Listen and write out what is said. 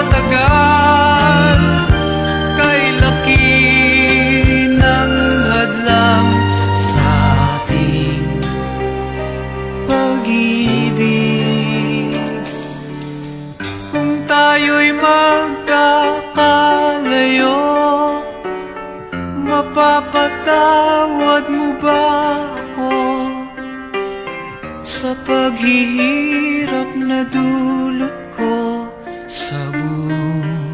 matagal Kay laki ng hadlang sa ating pag-ibig. Kung tayo'y magkakalayo Mapapatawad mo ba ako Sa paghihirap na dulot ko? sabor.